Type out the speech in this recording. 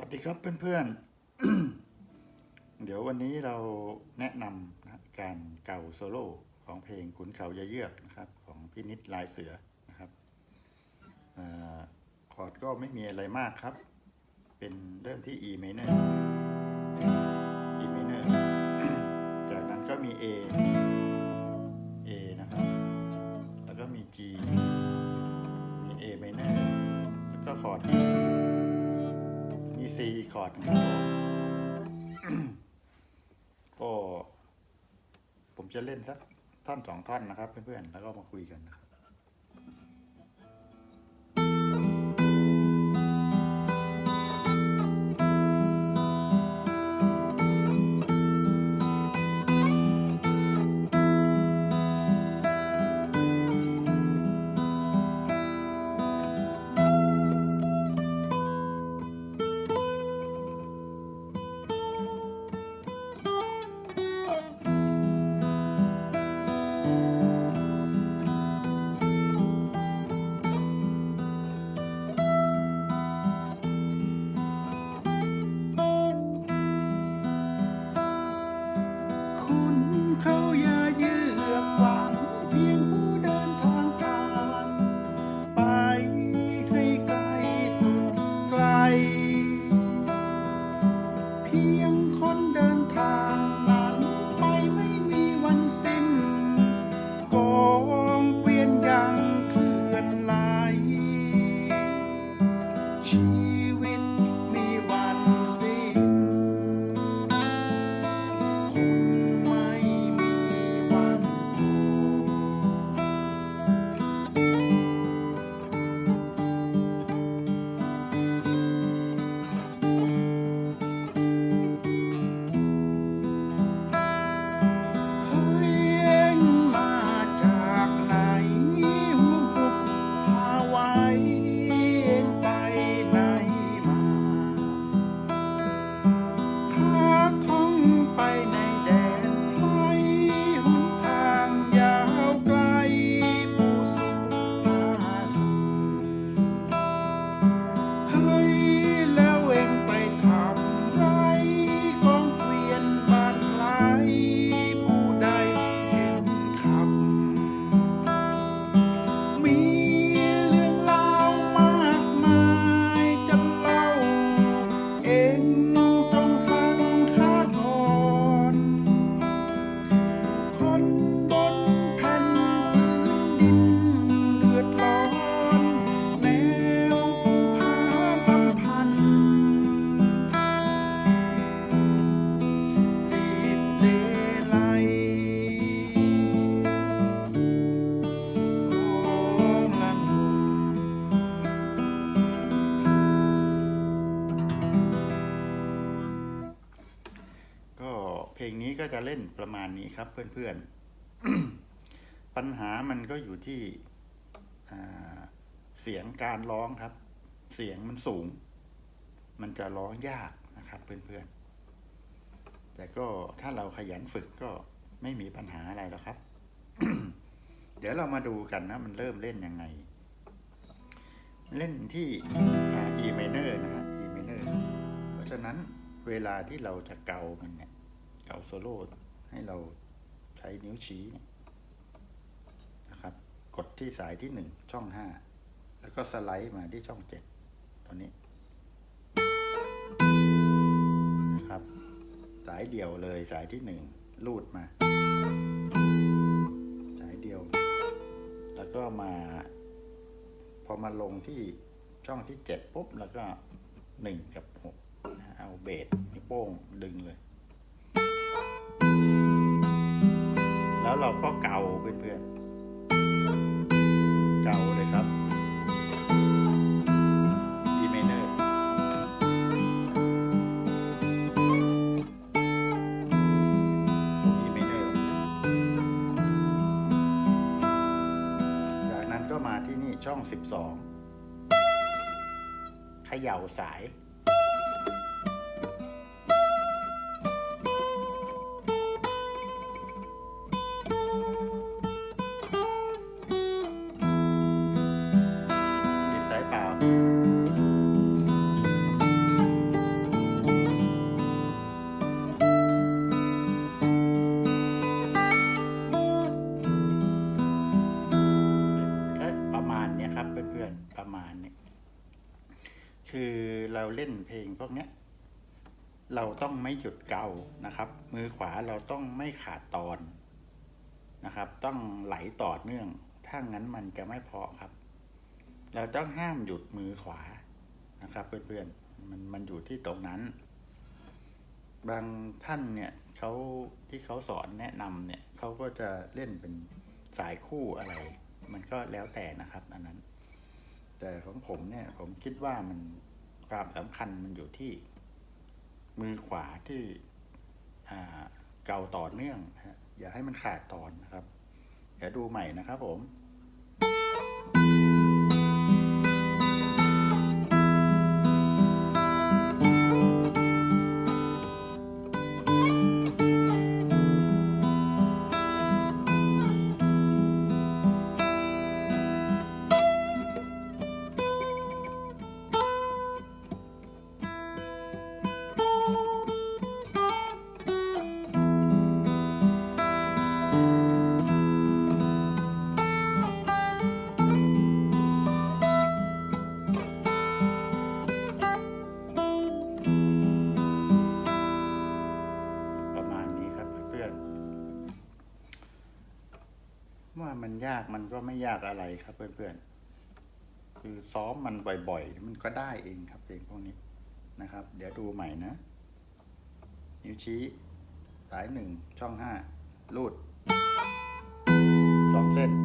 วัสดีครับเพื่อนๆ เดี๋ยววันนี้เราแนะนำนะการเก่าโซโล่ของเพลงขุนเขายาเยือกนะครับ ของพี่นิดลายเสือนะครับอคอร์ดก็ไม่มีอะไรมากครับ เป็นเริ่มที่ E minor E minor จากนั้นก็มี A A นะครับ แล้วก็มี G มี A minor แล้วก็คอร์ด มี C คอร์ดนะครับก็ผมจะเล่นสักท่อนสองท่อนนะครับเพื่อนๆ แล้วก็มาคุยกันนะครับ พียงคนเดินทาง นี้ก็จะเล่นประมาณนี้ครับเพื่อนๆ ปัญหามันก็อยู่ที่เสียงการร้องครับ เสียงมันสูง มันจะร้องยากนะครับเพื่อนๆ แต่ก็ถ้าเราขยันฝึกก็ไม่มีปัญหาอะไรหรอกครับ เดี๋ยวเรามาดูกันนะ มันเริ่มเล่นยังไง เล่นที่ E minor นะฮะ E minor เพราะฉะนั้นเวลาที่เราจะเกามันเนี่ยาโซโล่ให้เราใช้นิ้วชี้นะครับ กดที่สายที่หนึ่งช่องห้าแล้วก็สไลด์มาที่ช่องเจ็ดตอนนี้นะครับ สายเดียวเลยสายที่หนึ่งลูดมา สายเดียว แล้วก็มา พอมาลงที่ช่องที่เจ็ดปุ๊บ แล้วก็หนึ่งกับหกเอาเบสนิ้วโป้งดึงเลย 12เขย่าสาย เราเล่นเพลงพวกเนี้ยเราต้องไม่หยุดเกานะครับ มือขวาเราต้องไม่ขาดตอนนะครับ ต้องไหลต่อเนื่อง ถ้างั้นมันจะไม่พอครับ เราต้องห้ามหยุดมือขวานะครับ เพื่อนๆมันมันอยู่ที่ตรงนั้น บางท่านเนี่ยเขาที่เขาสอนแนะนำเนี่ยเขาก็จะเล่นเป็นสายคู่อะไร มันก็แล้วแต่นะครับ อันนั้น แต่ของผมเนี่ยผมคิดว่ามัน ความสำคัญมันอยู่ที่มือขวาที่เกาต่อเนื่องนะฮะอย่าให้มันขาดตอนนะครับ เดี๋ยวดูใหม่นะครับผมากมันก็ไม่ยากอะไรครับเพื่อนๆ คือซ้อมมันบ่อยๆ มันก็ได้เองครับเพลงพวกนี้นะครับ เดี๋ยวดูใหม่นะ นิ้วชี้สายหนึ่งช่องห้าลูดสองเส้น